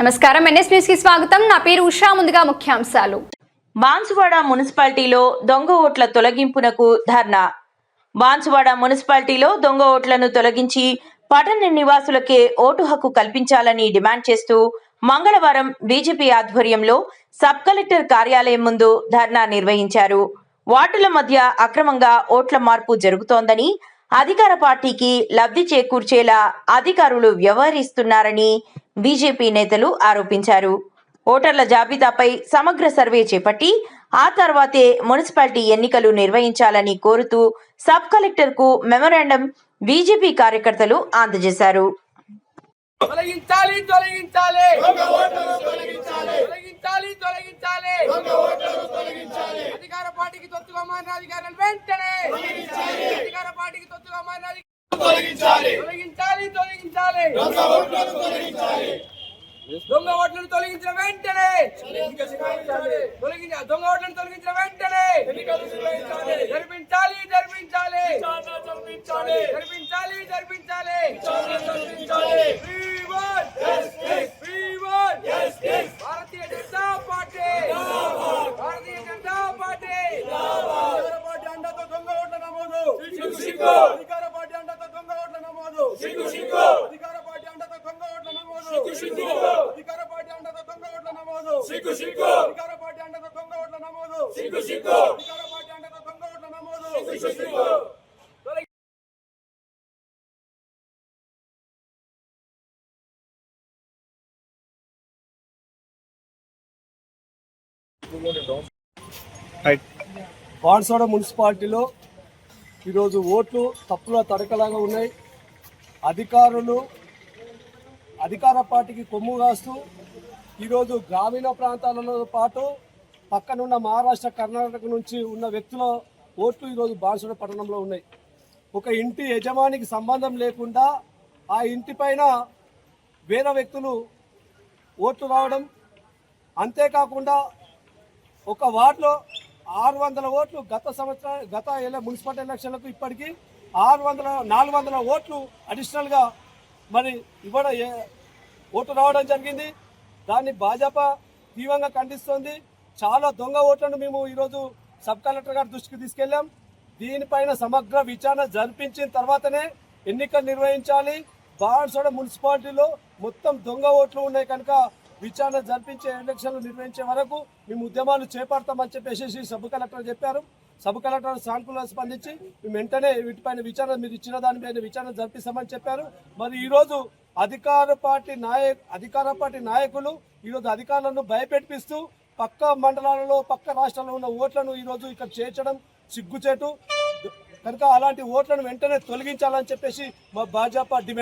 నమస్కారం. ఎన్ఎస్ న్యూస్కి స్వాగతం. నా పేరు ఉషా. ముందుగా ముఖ్యాంశాలు. బాన్సువాడ మున్సిపాలిటీలో దొంగ ఓట్ల తొలగింపునకు ధర్నా. బాన్సువాడ మున్సిపాలిటీలో దొంగ ఓట్లను తొలగించి పట్టణ నివాసులకే ఓటు హక్కు కల్పించాలని డిమాండ్ చేస్తూ మంగళవారం బీజేపీ ఆధ్వర్యంలో సబ్ కలెక్టర్ కార్యాలయం ముందు ధర్నా నిర్వహించారు. వార్డుల మధ్య అక్రమంగా ఓట్ల మార్పు జరుగుతోందని అధికార పార్టీకి లబ్ధి చేకూర్చేలా అధికారులు వ్యవహరిస్తున్నారని బీజేపీ నేతలు ఆరోపించారు. ఓటర్ల జాబితాపై సమగ్ర సర్వే చేపట్టి ఆ తర్వాతే మున్సిపాలిటీ ఎన్నికలు నిర్వహించాలని కోరుతూ సబ్ కలెక్టర్కు మెమరాండం బీజేపీ కార్యకర్తలు అందజేశారు. తొలగించాలి తొలగించాలి. తొలగించాలి తొలగించాలి. అధికార పార్టీకి తొత్తుగా మారిన అధికారులు వెంటనే అధికార పార్టీకి తొత్తుగా మారిన తొలగించాలి తొలగించాలి దొంగ ఓట్లను తొలగించిన వెంటనే. తొలగించ దొంగ ఓట్లను తొలగించిన వెంటనే జరిపించాలి జరిపించాలి జరిపించాలి జరిపించాలి We want We want Bharatiya Janata Party Bharatiya Janata Party అధికార పార్టీ అండతో దొంగ ఓట్ల నమోదు అధికార పార్టీ అండతో దొంగ ఓట్ల నమోదు అధికార పార్టీ అండతో దొంగ ఓట్ల నమోదు. అధికార పార్టీ అండతో దొంగ ఓట్ల నమోదు. అధికార పార్టీ అండతో దొంగ ఓట్ల నమోదు. అధికార పార్టీ అండతో దొంగ ఓట్ల నమోదు. బాన్సోడ మున్సిపాలిటీలో ఈరోజు ఓట్లు తప్పుల తడకలాగా ఉన్నాయి. అధికారులు అధికార పార్టీకి కొమ్ము కాస్తూ ఈరోజు గ్రామీణ ప్రాంతాలలో పాటు పక్కనున్న మహారాష్ట్ర కర్ణాటక నుంచి ఉన్న వ్యక్తుల ఓట్లు ఈరోజు బాన్సోడ పట్టణంలో ఉన్నాయి. ఒక ఇంటి యజమానికి సంబంధం లేకుండా ఆ ఇంటి పైన వేరే వ్యక్తులు ఓట్లు రావడం అంతేకాకుండా ఒక వార్డులో ఆరు వందల ఓట్లు గత సంవత్సరం గత మున్సిపల్ ఎలక్షన్లకు ఇప్పటికీ ఆరు వందల నాలుగు వందల ఓట్లు అడిషనల్గా మరి ఇవ్వడం ఓటు రావడం జరిగింది. దాన్ని భాజపా తీవ్రంగా ఖండిస్తోంది. చాలా దొంగ ఓట్లను మేము ఈరోజు సబ్ కలెక్టర్ గారి దృష్టికి తీసుకెళ్ళాం. దీనిపైన సమగ్ర విచారణ జరిపించిన తర్వాతనే ఎన్నికలు నిర్వహించాలి. బాన్సోడ మున్సిపాలిటీలో మొత్తం దొంగ ఓట్లు ఉన్నాయి కనుక విచారణ జరిపించే ఎలక్షన్లు నిర్వహించే వరకు మేము ఉద్యమాలు చేపడతామని చెప్పేసి సబ్ కలెక్టర్ చెప్పారు. సబ్ కలెక్టర్ సానుకూలంగా స్పందించి మేము వెంటనే వీటిపైన విచారణ మీరు ఇచ్చిన దానిపైన విచారణ జరిపిస్తామని చెప్పారు. మరి ఈరోజు అధికార పార్టీ నాయ అధికార పార్టీ నాయకులు ఈరోజు అధికారులను భయపెట్టిస్తూ పక్క మండలాలలో పక్క రాష్ట్రాల్లో ఉన్న ఓట్లను ఈరోజు ఇక్కడ చేర్చడం సిగ్గుచేటు. కనుక అలాంటి ఓట్లను వెంటనే తొలగించాలని చెప్పేసి మా భాజపా డిమాండ్